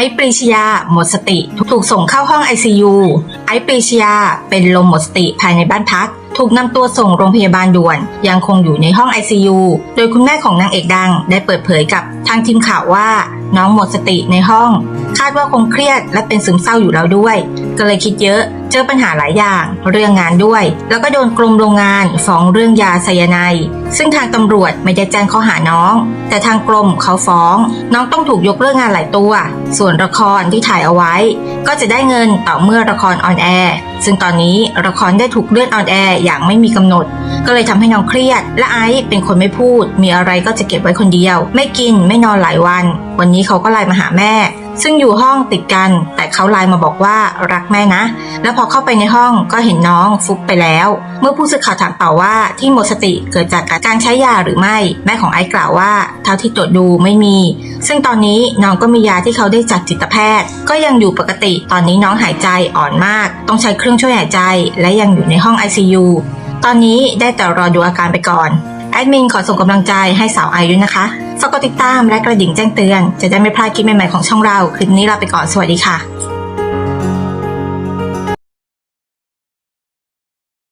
อ้ปรีชยาหมดสติ ถูกส่งเข้าห้อง ICU ไอ้ปรีชยาเป็นลมหมดสติภายในบ้านพัก ถูกนำตัวส่งโรงพยาบาลด่วน ยังคงอยู่ในห้อง ICU โดยคุณแม่ของนางเอกดังได้เปิดเผยกับทางทีมข่าวว่า น้องหมดสติในห้อง คาดว่าคงเครียดและเป็นซึมเศร้าอยู่แล้วด้วย ก็เลยคิดเยอะ เจอปัญหาหลายอย่าง เรื่องงานด้วย แล้วก็โดนกรมโรงงานฟ้องเรื่องยาไซยาไนซึ่งทางตำรวจไม่ได้แจ้งข้อหาน้อง แต่ทางกรมเขาฟ้อง น้องต้องถูกยกเลิกงานหลายตัว ส่วนละครที่ถ่ายเอาไว้ ก็จะได้เงินต่อเมื่อละครออนแอร์ซึ่งตอนนี้ละครได้ถูกเลื่อนออนแอร์อย่างไม่มีกำหนด ก็เลยทำให้น้องเครียด และไอซ์เป็นคนไม่พูด มีอะไรก็จะเก็บไว้คนเดียว ไม่กินไม่นอนหลายวัน วันนี้นี้เขาก็ไลน์มาหาแม่ ซึ่งอยู่ห้องติดกัน แต่เขาไลน์มาบอกว่ารักแม่นะ แล้วพอเข้าไปในห้องก็เห็นน้องฟุบไปแล้ว เมื่อผู้สื่อข่าวถามต่อว่าที่หมดสติเกิดจากการใช้ยาหรือไม่ แม่ของไอซ์กล่าวว่า เท่าที่ตรวจดูไม่มี ซึ่งตอนนี้น้องก็มียาที่เขาได้จากจิตแพทย์ ก็ยังอยู่ปกติ ตอนนี้น้องหายใจอ่อนมาก ต้องใช้เครื่องช่วยหายใจ และยังอยู่ในห้อง ICU ตอนนี้ได้แต่รอดูอาการไปก่อนแอดมินขอส่งกำลังใจให้สาวไอด้วยนะคะ ฝากกดติดตามและกระดิ่งแจ้งเตือน จะได้ไม่พลาดคลิปใหม่ๆของช่องเรา คลิปนี้ลาไปก่อน สวัสดีค่ะ